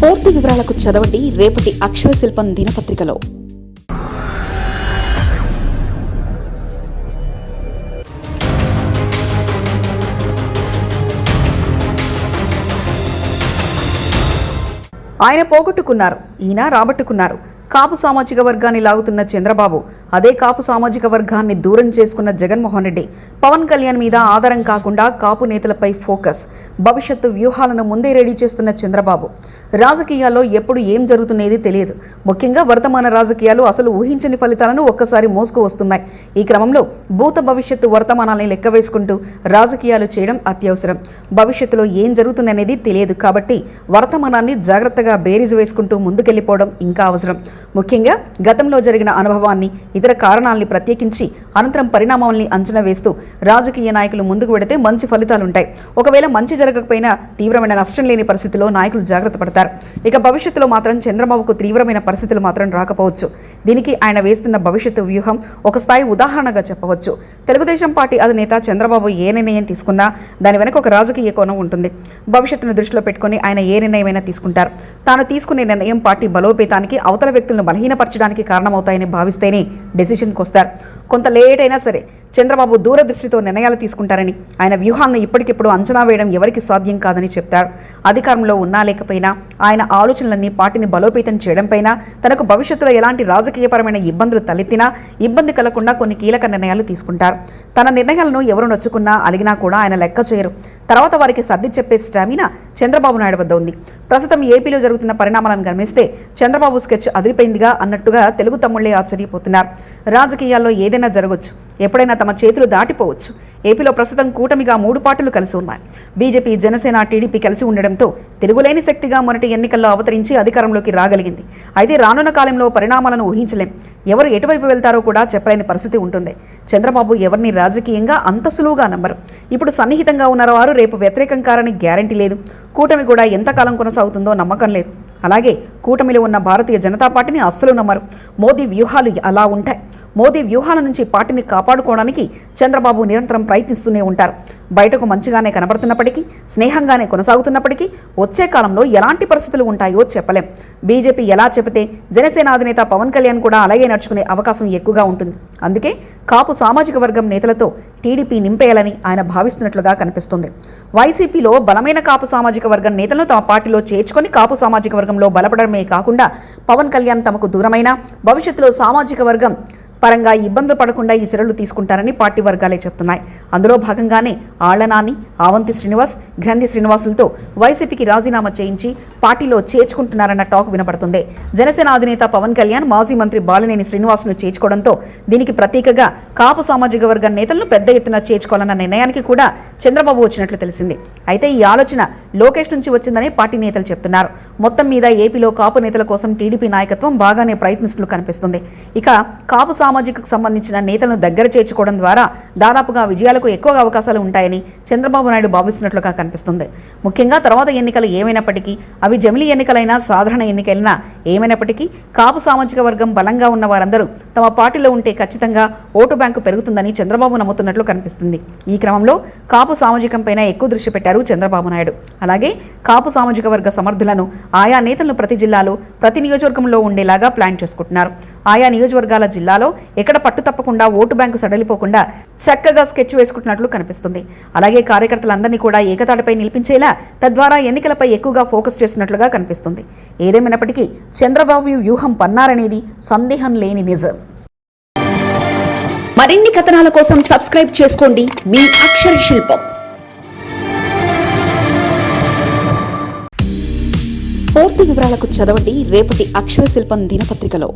పూర్తి వివరాలకు చదవండి రేపటి అక్షర శిల్పం దినపత్రికలో. ఆయన పోగొట్టుకున్నారు ఈయన రాబట్టుకున్నారు. కాపు సామాజిక వర్గాన్ని లాగుతున్న చంద్రబాబు అదే కాపు సామాజిక వర్గాన్ని దూరం చేసుకున్న జగన్మోహన్ రెడ్డి పవన్ కళ్యాణ్ మీద ఆధారం కాకుండా కాపు నేతలపై ఫోకస్. భవిష్యత్తు వ్యూహాలను ముందే రెడీ చేస్తున్న చంద్రబాబు. రాజకీయాల్లో ఎప్పుడు ఏం జరుగుతున్నది తెలియదు. ముఖ్యంగా వర్తమాన రాజకీయాలు అసలు ఊహించని ఫలితాలను ఒక్కసారి మోసుకు వస్తున్నాయి. ఈ క్రమంలో భూత భవిష్యత్తు వర్తమానాల్ని లెక్క వేసుకుంటూ రాజకీయాలు చేయడం అత్యవసరం. భవిష్యత్తులో ఏం జరుగుతుందనేది తెలియదు కాబట్టి వర్తమానాన్ని జాగ్రత్తగా బేరీజు వేసుకుంటూ ముందుకెళ్ళిపోవడం ఇంకా అవసరం. ముఖ్యంగా గతంలో జరిగిన అనుభవాన్ని ఇతర కారణాలని ప్రత్యేకించి అనంతరం పరిణామాల్ని అంచనా వేస్తూ రాజకీయ నాయకులు ముందుకు వెడితే మంచి ఫలితాలుంటాయి. ఒకవేళ మంచి జరగకపోయినా తీవ్రమైన నష్టం లేని పరిస్థితిలో నాయకులు జాగ్రత్త పడతారు. ఇక భవిష్యత్తులో మాత్రం చంద్రబాబుకు తీవ్రమైన పరిస్థితులు మాత్రం రాకపోవచ్చు. దీనికి ఆయన వేస్తున్న భవిష్యత్తు వ్యూహం ఒక స్థాయి ఉదాహరణగా చెప్పవచ్చు. తెలుగుదేశం పార్టీ అధినేత చంద్రబాబు ఏ నిర్ణయం తీసుకున్నా దాని వెనక ఒక రాజకీయ కోణం ఉంటుంది. భవిష్యత్తును దృష్టిలో పెట్టుకుని ఆయన ఏ నిర్ణయమైనా తీసుకుంటారు. తాను తీసుకునే నిర్ణయం పార్టీ బలోపేతానికి అవతల వ్యక్తులను బలహీనపరచడానికి కారణమవుతాయని భావిస్తేనే డెసిషన్కి వస్తారు కొంత లేట్ అయినా సరే. చంద్రబాబు దూరదృష్టితో నిర్ణయాలు తీసుకుంటారని ఆయన వ్యూహాలను ఇప్పటికిప్పుడు అంచనా వేయడం ఎవరికి సాధ్యం కాదని చెప్తారు. అధికారంలో ఉన్నా లేకపోయినా ఆయన ఆలోచనలన్నీ పార్టీని బలోపేతం చేయడంపైన తనకు భవిష్యత్తులో ఎలాంటి రాజకీయపరమైన ఇబ్బందులు తలెత్తినా ఇబ్బంది కలగకుండా కొన్ని కీలక నిర్ణయాలు తీసుకుంటారు. తన నిర్ణయాలను ఎవరు నొచ్చుకున్నా అలిగినా కూడా ఆయన లెక్క చేయరు. తర్వాత వారికి సర్ది చెప్పే స్టామినా చంద్రబాబు నాయుడు వద్ద ఉంది. ప్రస్తుతం ఏపీలో జరుగుతున్న పరిణామాలను గమనిస్తే చంద్రబాబు స్కెచ్ అదిరిపోయిందిగా అన్నట్టుగా తెలుగు తమ్ముళ్ళే ఆశ్చర్యపోతున్నారు. రాజకీయాల్లో ఏదైనా జరగవచ్చు ఎప్పుడైనా తమ చేతులు దాటిపోవచ్చు. ఏపీలో ప్రస్తుతం కూటమిగా మూడు పార్టీలు కలిసి ఉన్నాయి. బీజేపీ జనసేన టీడీపీ కలిసి ఉండడంతో తిరుగులేని శక్తిగా మొన్నటి ఎన్నికల్లో అవతరించి అధికారంలోకి రాగలిగింది. అయితే రానున్న కాలంలో పరిణామాలను ఊహించలేం. ఎవరు ఎటువైపు వెళ్తారో కూడా చెప్పలేని పరిస్థితి ఉంటుంది. చంద్రబాబు ఎవరిని రాజకీయంగా అంత సులువుగా నమ్మరు. ఇప్పుడు సన్నిహితంగా ఉన్న వారు రేపు వ్యతిరేకం కారని గ్యారంటీ లేదు. కూటమి కూడా ఎంతకాలం కొనసాగుతుందో నమ్మకం లేదు. అలాగే కూటమిలో ఉన్న భారతీయ జనతా పార్టీని అస్సలు నమ్మరు. మోదీ వ్యూహాలు అలా ఉంటాయి. మోదీ వ్యూహాల నుంచి పార్టీని కాపాడుకోవడానికి చంద్రబాబు నిరంతరం ప్రయత్నిస్తూనే ఉంటారు. బయటకు మంచిగానే కనబడుతున్నప్పటికీ స్నేహంగానే కొనసాగుతున్నప్పటికీ వచ్చే కాలంలో ఎలాంటి పరిస్థితులు ఉంటాయో చెప్పలేం. బీజేపీ ఎలా చెబితే జనసేన అధినేత పవన్ కళ్యాణ్ కూడా అలాగే నడుచుకునే అవకాశం ఎక్కువగా ఉంటుంది. అందుకే కాపు సామాజిక వర్గం నేతలతో టీడీపీ నింపేయాలని ఆయన భావిస్తున్నట్లుగా కనిపిస్తుంది. వైసీపీలో బలమైన కాపు సామాజిక వర్గం నేతలను తమ పార్టీలో చేర్చుకొని కాపు సామాజిక వర్గంలో బలపడమే కాకుండా పవన్ కళ్యాణ్ తమకు దూరమైన భవిష్యత్తులో సామాజిక వర్గం పరంగా ఇబ్బందులు పడకుండా ఈ చర్యలు తీసుకుంటారని పార్టీ వర్గాలే చెప్తున్నాయి. అందులో భాగంగానే ఆళ్ళనాని ఆవంతి శ్రీనివాస్ గ్రంథి శ్రీనివాసులతో వైసీపీకి రాజీనామా చేయించి పార్టీలో చేర్చుకుంటున్నారన్న టాక్ వినపడుతుంది. జనసేన అధినేత పవన్ కళ్యాణ్ మాజీ మంత్రి బాలినేని శ్రీనివాసును చేర్చుకోవడంతో దీనికి ప్రతీకగా కాపు సామాజిక వర్గ నేతలను పెద్ద ఎత్తున చేర్చుకోవాలన్న నిర్ణయానికి కూడా చంద్రబాబు వచ్చినట్లు తెలిసింది. అయితే ఈ ఆలోచన లోకేష్ నుంచి వచ్చిందని పార్టీ నేతలు చెప్తున్నారు. మొత్తం మీద ఏపీలో కాపు నేతల కోసం టీడీపీ నాయకత్వం బాగానే ప్రయత్నిస్తున్నట్లు కనిపిస్తుంది. ఇక కాపు సామాజికకు సంబంధించిన నేతలను దగ్గర చేర్చుకోవడం ద్వారా దాదాపుగా విజయాలకు ఎక్కువ అవకాశాలు ఉంటాయని చంద్రబాబు నాయుడు భావిస్తున్నట్లుగా కనిపిస్తుంది. ముఖ్యంగా తర్వాత ఎన్నికలు ఏమైనప్పటికీ అవి జమిలీ ఎన్నికలైనా సాధారణ ఎన్నికలైనా ఏమైనప్పటికీ కాపు సామాజిక వర్గం బలంగా ఉన్న వారందరూ తమ పార్టీలో ఉంటే ఖచ్చితంగా ఓటు బ్యాంకు పెరుగుతుందని చంద్రబాబు నమ్ముతున్నట్లు కనిపిస్తుంది. ఈ క్రమంలో కాపు సామాజికంపైన ఎక్కువ దృష్టి పెట్టారు చంద్రబాబు నాయుడు. అలాగే కాపు సామాజిక వర్గ సమర్థులను ఆయా నేతలను ప్రతి జిల్లాలో ప్రతి నియోజకవర్గంలో ఉండేలాగా ప్లాన్ చేసుకుంటున్నారు. ఆయా నియోజకవర్గాల జిల్లాలో ఎక్కడ పట్టు తప్పకుండా ఓటు బ్యాంకు సడలిపోకుండా చక్కగా స్కెచ్ వేసుకుంటున్నట్లు కనిపిస్తుంది. అలాగే కార్యకర్తలందరినీ కూడా ఏకతాటిపై నిలిపించేలా తద్వారా ఎన్నికలపై ఎక్కువగా ఫోకస్ చేస్తున్నట్లుగా కనిపిస్తుంది. ఏదేమైనప్పటికీ చంద్రబాబు వ్యూహం పన్నారనేది సందేహం లేని నిజం. మరిన్ని కథనాల కోసం సబ్స్క్రైబ్ చేసుకోండి. మీ అక్షర శిల్పం. పూర్తి వివరాలకు చదవండి. రేపటి అక్షర శిల్పం దినపత్రికలో.